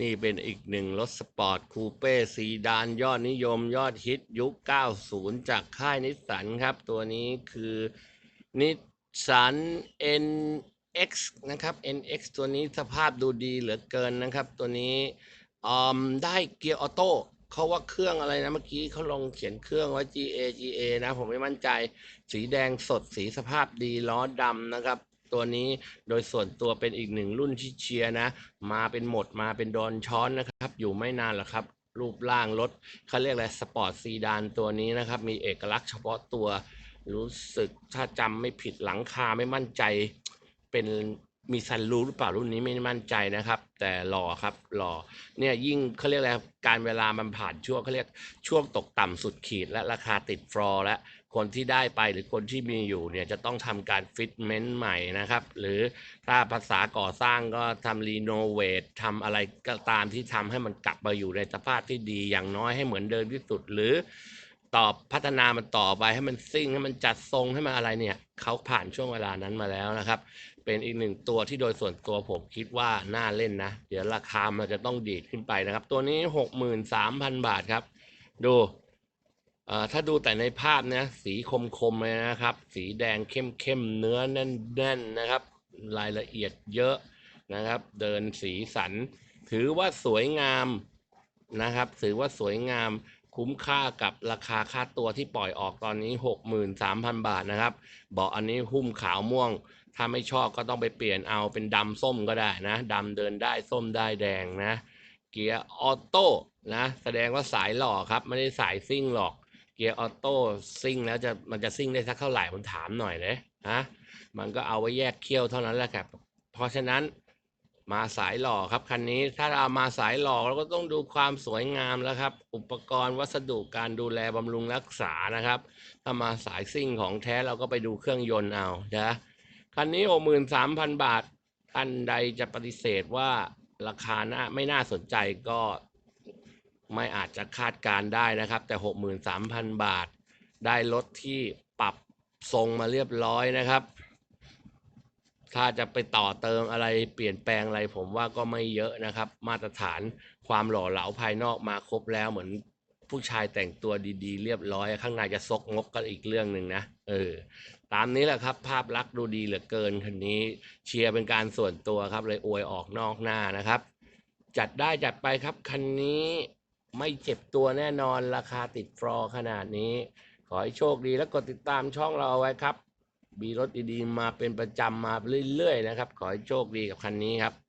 นี่เป็นอีกหนึ่งรถสปอร์ตคูเป้ซีดานยอดนิยมยอดฮิตยุค 90 จากค่ายนิสสันครับ ตัวนี้คือนิสสัน NX นะครับ NX ตัวนี้สภาพดูดีเหลือเกินนะครับ ตัวนี้อืมได้เกียร์ออโต้เขาว่าเครื่องอะไรนะเมื่อกี้เขาลงเขียนเครื่องไว้ GA GA นะ ผมไม่มั่นใจสีแดงสดสีสภาพดีล้อดำนะครับ ตัวนี้โดยส่วนตัวเป็นอีกหนึ่งรุ่นที่เชียร์นะ มาเป็นหมดมาเป็นดอนช้อนนะครับ อยู่ไม่นานหรอกครับ รูปร่างรถเขาเรียกอะไรสปอร์ตซีดานตัวนี้นะครับ มีเอกลักษณ์เฉพาะตัวรู้สึกถ้าจำไม่ผิดหลังคาไม่มั่นใจ เป็นมีซันรูหรือเปล่ารุ่นนี้ไม่มั่นใจนะครับ แต่หล่อครับหล่อเนี่ยยิ่งเขาเรียกอะไรการเวลามันผ่านช่วงเขาเรียกช่วงตกต่ำสุดขีดและราคาติดฟลอร์และ คนที่ได้ไปหรือคนที่มีอยู่เนี่ยจะต้องทำการฟิตเมนต์ใหม่นะครับ หรือถ้าภาษาก่อสร้างก็ทำรีโนเวททำอะไรก็ตามที่ทำให้มันกลับมาอยู่ในสภาพที่ดีอย่างน้อยให้เหมือนเดิมที่สุด หรือตอบพัฒนามันต่อไปให้มันซิ่งให้มันจัดทรงให้มันอะไรเนี่ยเขาผ่านช่วงเวลานั้นมาแล้วนะครับ เป็นอีกหนึ่งตัวที่โดยส่วนตัวผมคิดว่าน่าเล่นนะ เดี๋ยวราคามันจะต้องดีดขึ้นไปนะครับ ตัวนี้หกหมื่นสามพันบาทครับ ดู ถ้าดูแต่ในภาพนะสีคมๆเลยนะครับ สีแดงเข้มๆเนื้อแน่นๆน,นะครับ รายละเอียดเยอะนะครับ เดินสีสัน ถือว่าสวยงามนะครับ ถือว่าสวยงามคุ้มค่ากับราคาค่าตัวที่ปล่อยออกตอนนี้ 63,000 บาทนะครับเบาะอันนี้หุ้มขาวม่วง ถ้าไม่ชอบก็ต้องไปเปลี่ยนเอาเป็นดำส้มก็ได้นะดำเดินได้ส้มได้แดงนะ เกียร์ออโต้นะ แสดงว่าสายหล่อครับ ไม่ได้สายซิ่งหรอก เกียร์ออโต้ซิ่งแล้วจะมันจะซิ่งได้สักเท่าไหร่ผมถามหน่อยเลยฮะมันก็เอาไว้แยกเคี้ยวเท่านั้นแหละครับ เพราะฉะนั้นมาสายหล่อครับคันนี้ถ้าเรามาสายหล่อเราก็ต้องดูความสวยงามแล้วครับ อุปกรณ์วัสดุการดูแลบำรุงรักษานะครับ ถ้ามาสายซิ่งของแท้เราก็ไปดูเครื่องยนต์เอานะคันนี้หกหมื่นสามพันบาทท่านใดจะปฏิเสธว่าราคาน่าไม่น่าสนใจก็ ไม่อาจจะคาดการได้นะครับ แต่หกหมื่นสามพันบาท ได้รถที่ปรับทรงมาเรียบร้อยนะครับ ถ้าจะไปต่อเติมอะไรเปลี่ยนแปลงอะไรผมว่าก็ไม่เยอะนะครับ มาตรฐานความหล่อเหลาภายนอกมาครบแล้วเหมือนผู้ชายแต่งตัวดีๆ เรียบร้อย ข้างในจะซกงกก็อีกเรื่องหนึ่งนะเออตามนี้แหละครับ ภาพลักษณ์ดูดีเหลือเกินคันนี้เชียร์เป็นการส่วนตัวครับ เลยอวยออกนอกหน้านะครับ จัดได้จัดไปครับคันนี้ ไม่เจ็บตัวแน่นอนราคาติดฟลอร์ขนาดนี้ ขอให้โชคดีและกดติดตามช่องเราเอาไว้ครับมีรถดีๆมาเป็นประจำมาเรื่อยๆนะครับ ขอให้โชคดีกับคันนี้ครับ